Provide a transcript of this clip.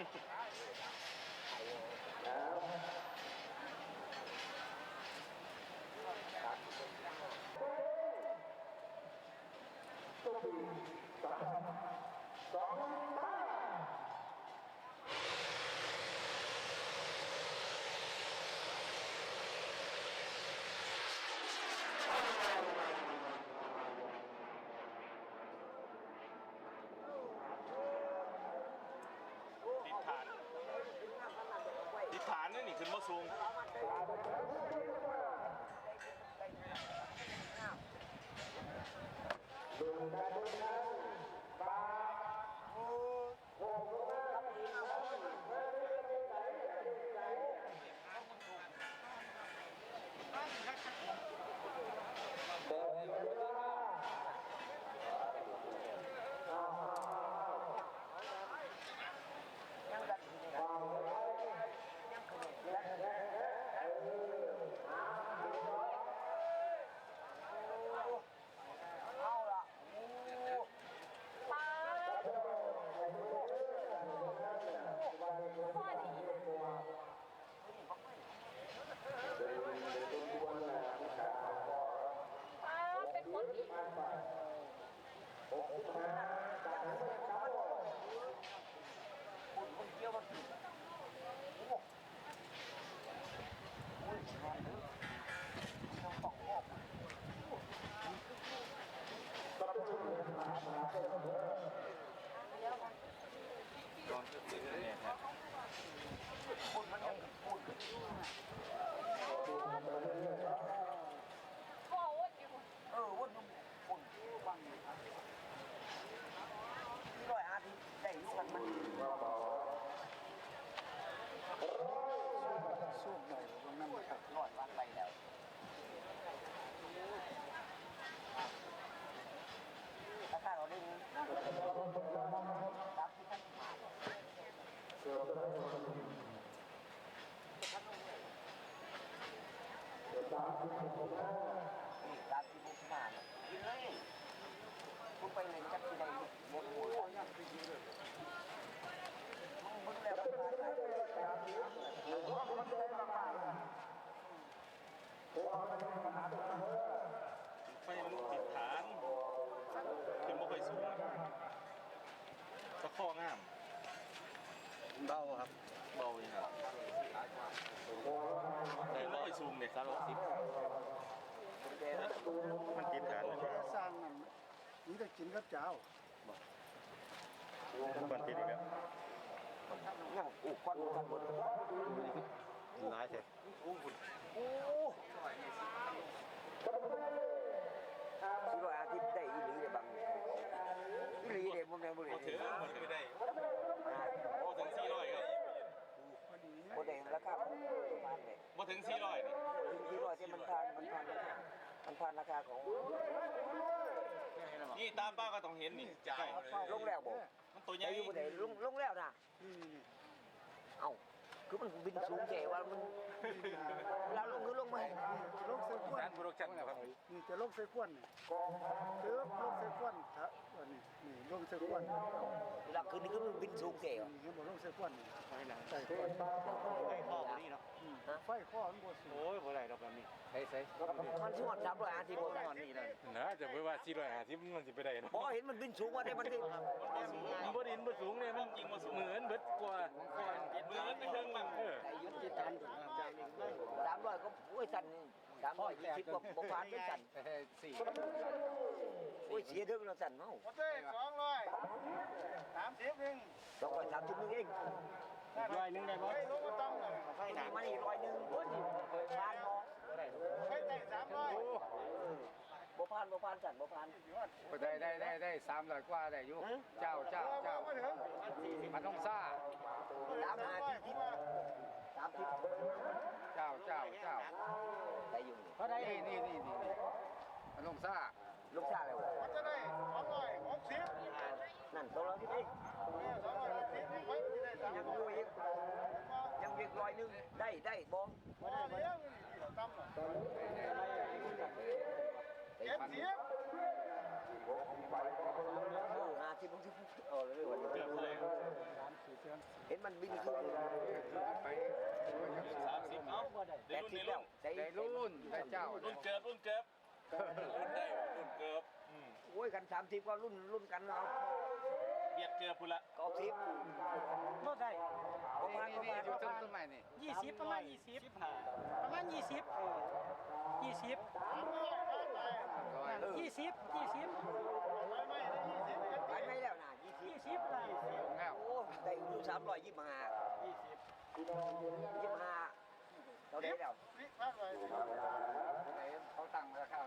ติดฐานติดฐาน นี่นี่ขึ้นมาสูง เอาละป้าเป็นคนที่คนเกี่ยวมันต้องออก ตอนเนี่ยฮะ คนมันยังพูด พ่อว่าอยู่ เออว่านุ่มคนฟังนี่ร้อยอาทิตย์ได้ลูกมันมันสู้หน่อยตรงนั้นครับร้อยวันไปแล้วถ้าข้าเราดึงตับที่ท่านผ่าน นี่ตับที่พวกผ่านกินเลยกูไปเลยจับที่ใดหมดหัวยังไปกินเลยมึงมึงแล้วก็ผ่านไปมันจะได้ประมาณไฟลุกติดฐานขึ้นมาค่อยสูงตะข้องามเบาครับเบาเลยครับได้ร้อยสูง เนี่ยสามร้อยสิบมันติดฐานเลยครับสร้างนั่นนี่ได้กินกับเจ้ามันติดอีกแล้วยังอุกควันกันหมดร้ายใช่โอ้สิร้อยอาทิตย์ได้อีหลีเลยบางอีหลีเด้บ่แม่นบ่ได้พอถึงมันไม่ได้พอถึงสี่ร้อยครับบ่ได้ราคามันผ่านเลยพอถึงสี่ร้อยนี่ มันผ่านราคาของนี่ตามป้าก็ต้องเห็นนี่ใกล้ลงแล้วบ่มันตัวใหญ่ได้อยู่บ่ได้ลงลงแล้วนะนี่นี่นี่เอ้าคือมันบินสูงแค่ว่ามันเราลงคือลงมาลงใส่ขวด้าดนโปรดักชั่นครับนี่จะลงใส่ขวดนี่คือลงใส่ขวดถ้าอันนี้นี่ลงใส่ขวดนี่เวลาคืนนี้คือมันบิน สูงแค่ว่าเห็นบ่ลงใส่ขวดนี่ใส่ใส่ขวดไอ้พ่อคนนี้เนาะอืมไฟข้อมันบ่สูงโอ้ยบ่ได้ดอกแบบนี้ใช่ใช่มันสิฮอด300อาทิตย์บ่ตอนนี้เลยนะจะไปว่าสี่ร้อยห้าสิบมันสิไปได้เนาะบ่เห็นมันบินสูงว่าได้มันคือมันบ่ดินบ่สูงเลยมันจริงมาสูงเหมือนเบิดกว่าก่อนมือมันไปถึงมันเออสามร้อยก็โอ้ยสั่นสามร้อยยี่สิบกว่าบ่ผ่านเป็นสั่นสี่ โอ้ยเสียเด้อเราสั่นเมาโอเค200 30นึงสองร้อยสามสิบนึงเองร้อยหนึงได้บ่ไฟลงก็ต้องเลยไฟหนังมันอีกร้อยหนึ่งโอ้ยผ่านบ่ไฟแต่300บ่ผ่านบ่ผ่านสั่นบ่ผ่านได้ได้ได้ได้สามร้อยกว่าได้อยู่เจ้าเจ้าเจ้ามาถึงมันต้องซ่าสามห้าที่ทิศสามทิศเจ้าเจ้าเจ้าได้อยู่เพราะได้นี่นี่นี่นี่มันต้องซ่า ลูกชายเลยมันจะได้260นั่นตัวเราที่นี่260นี่ไฟมันจะได้ยังอยู่อีกยังอีกร้อยหนึ่งได้ได้บ่บ่ได้เลี้ยงต่ำได้เจ็ดพันสิบโอ้ห้าสิบหกสิบเออเลยวันนี้เกือบเลยเห็นมันมันบินขึ้นไปสามสิบเอ้าแต่เดี๋ยวรุ่นที่เดี๋ยวแล้วรุ่นได้รุ่นได้เจ้ารุ่นเกิบรุ่นเกิบรุ่นได้รุ่นเกิบอืม โอ้ยกันสามสิบก็รุ่นรุ่นกันเอาเบียดเกิบพุ่นละก็สิบลดได้ประมาณนี่ประนี่มาณอยู่ต้นต้นไม้นี่ยี่สิบประมาณยี่สิบสิบห้าประมาณยี่สิบยี่สิบร้อยยี่สิบยี่สิบไปไม่แล้วนะยี่สิบยี่สิบละแล้วโอ้ได้อยู่สามร้อยยี่สิบห้ายี่สิบยี่สิบห้าเราได้แล้วเขาตั้งราคา